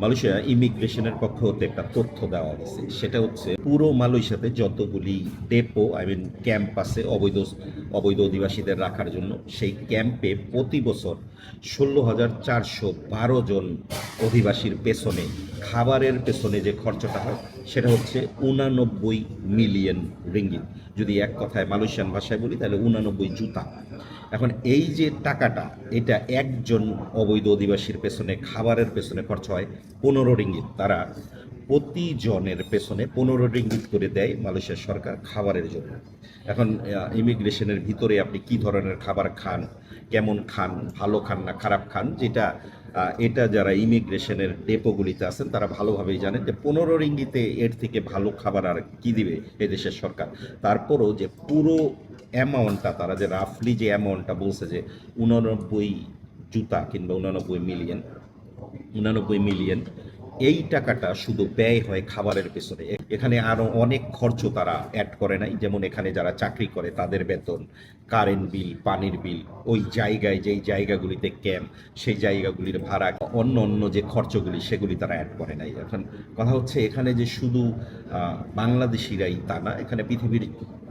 Malaysia ইমিগ্রেশনের পক্ষ হতে একটা তথ্য দেওয়া হয়েছে সেটা হচ্ছে পুরো মালয়েশিয়াতে যতগুলি ডেপো আই মিন ক্যাম্প আছে অবৈধ অবৈধ অধিবাসীদের রাখার জন্য, সেই ক্যাম্পে প্রতি বছর ষোলো হাজার চারশো বারো জন অধিবাসীর পেছনে, খাবারের পেছনে যে খরচটা হয়, সেটা হচ্ছে উনানব্বই মিলিয়ন রিঙ্গিত। যদি এক কথায় মালয়েশিয়ান ভাষায় বলি, তাহলে উনানব্বই জুতা। এখন এই যে টাকাটা, এটা একজন অবৈধ অধিবাসীর পেছনে, খাবারের পেছনে খরচ হয় পনেরো রিঙ্গিত। তারা প্রতিজনের পেছনে পনেরো রিঙ্গিত করে দেয় মালয়েশিয়ার সরকার খাবারের জন্য। এখন ইমিগ্রেশনের ভিতরে আপনি কি ধরনের খাবার খান, কেমন খান, ভালো খান না খারাপ খান, যেটা এটা যারা ইমিগ্রেশনের ডেপোগুলিতে আছেন, তারা ভালোভাবেই জানেন যে পনেরো রিঙ্গিতে এর থেকে ভালো খাবার আর কি দিবে এদেশের সরকার। তারপরও যে পুরো অ্যামাউন্টটা তারা যে রাফলি যে অ্যামাউন্টটা বলছে যে উনানব্বই জুতা কিংবা উনানব্বই মিলিয়ন উনানব্বই মিলিয়ন এই টাকাটা শুধু ব্যয় হয় খাবারের পেছনে। এখানে আরও অনেক খরচ তারা অ্যাড করে নাই। যেমন এখানে যারা চাকরি করে, তাদের বেতন কারেন্ট বিল পানির বিল ওই জায়গায় যেই জায়গাগুলিতে ক্যাম্প সেই জায়গাগুলির ভাড়া, অন্য অন্য যে খরচগুলি, সেগুলি তারা অ্যাড করে নাই। এখন কথা হচ্ছে, এখানে যে শুধু বাংলাদেশিরাই তা না, এখানে পৃথিবীর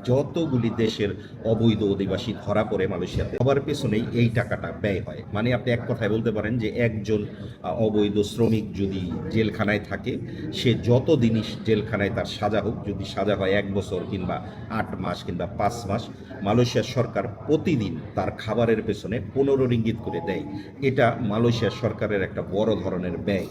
যতগুলি দেশের অবৈধ অধিবাসী ধরা পড়ে মালয়েশিয়াতে, সবার পেছনেই এই টাকাটা ব্যয় হয়। মানে আপনি এক কথায় বলতে পারেন যে একজন অবৈধ শ্রমিক যদি জেলখানায় থাকে, সে যত দিনই জেলখানায় তার সাজা হোক, যদি সাজা হয় এক বছর কিংবা আট মাস কিংবা পাঁচ মাস, মালয়েশিয়ার সরকার প্রতিদিন তার খাবারের পেছনে পনেরো রিঙ্গিত করে দেয়। এটা মালয়েশিয়ার সরকারের একটা বড় ধরনের ব্যয়।